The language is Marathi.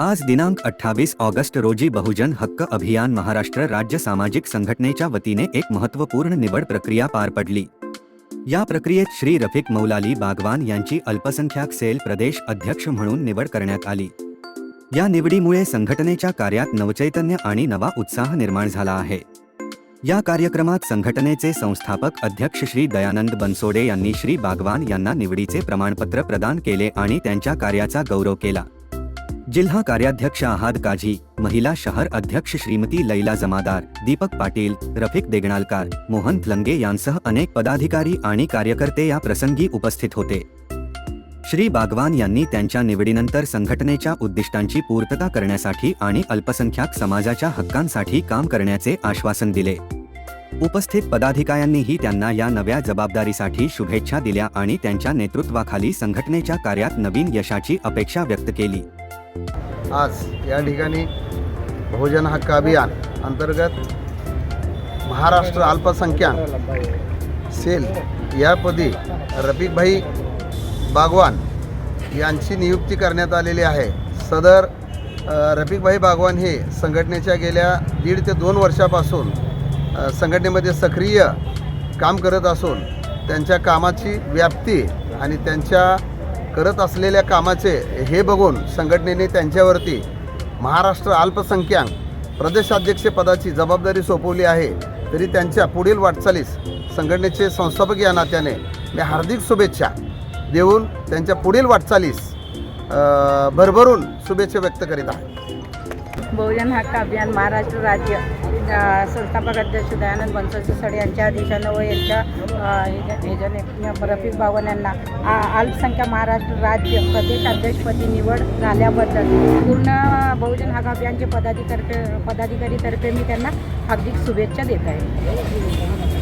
आज दिनांक अठ्ठावीस ऑगस्ट रोजी बहुजन हक्क अभियान महाराष्ट्र राज्य सामाजिक संघटनेच्या वतीने एक महत्त्वपूर्ण निवड प्रक्रिया पार पडली. या प्रक्रियेत श्री रफिक मौलाली बागवान यांची अल्पसंख्याक सेल प्रदेश अध्यक्ष म्हणून निवड करण्यात आली. या निवडीमुळे संघटनेच्या कार्यात नवचैतन्य आणि नवा उत्साह निर्माण झाला आहे. या कार्यक्रमात संघटनेचे संस्थापक अध्यक्ष श्री दयानंद बनसोडे यांनी श्री बागवान यांना निवडीचे प्रमाणपत्र प्रदान केले आणि त्यांच्या कार्याचा गौरव केला. जिल्हा कार्याध्यक्ष आहाद काझी महिला शहर अध्यक्ष श्रीमती लैला जमादार दीपक पाटील रफिक देगणालकार मोहन लंगे यांसह अनेक पदाधिकारी आणि कार्यकर्ते या प्रसंगी उपस्थित होते. श्री बागवान यांनी त्यांच्या निवडीनंतर संघटनेच्या उद्दिष्टांची पूर्तता करण्यासाठी आणि अल्पसंख्याक समाजाच्या हक्कांसाठी काम करण्याचे आश्वासन दिले. उपस्थित पदाधिकाऱ्यांनीही त्यांना या नव्या जबाबदारीसाठी शुभेच्छा दिल्या आणि त्यांच्या नेतृत्वाखाली संघटनेच्या कार्यात नवीन यशाची अपेक्षा व्यक्त केली. आज या ठिकाणी भोजन हक्क अभियान अंतर्गत महाराष्ट्र अल्पसंख्याक सेल यापदी रफिकभाई बागवान यांची नियुक्ती करण्यात आलेली आहे. सदर रफिकभाई बागवान हे संघटनेच्या गेल्या दीड ते दोन वर्षापासून संघटनेमध्ये सक्रिय काम करत असून त्यांच्या कामाची व्याप्ती आणि त्यांच्या करत असलेल्या कामाचे हे बघून संघटनेने त्यांच्यावरती महाराष्ट्र अल्पसंख्याक प्रदेशाध्यक्षपदाची जबाबदारी सोपवली आहे तरी त्यांच्या पुढील वाटचालीस संघटनेचे संस्थापक या नात्याने मी हार्दिक शुभेच्छा देऊन त्यांच्या पुढील वाटचालीस भरभरून शुभेच्छा व्यक्त करीत आहे. बहुजन हक्क अभियान महाराष्ट्र राज्य संस्थापक अध्यक्ष दयानंद बनसोडे सर यांच्या आदेशानं व यांच्या अ, ह्याच्या- ह्याच्याने रफिक बावन यांना आ- महाराष्ट्र राज्य प्रदेश अध्यक्षपदी निवड झाल्याबद्दल पूर्ण बहुजन हक्क अभियानचे पदाधिकारी पदाधिकारीतर्फे मी त्यांना हार्दिक शुभेच्छा देत आहे.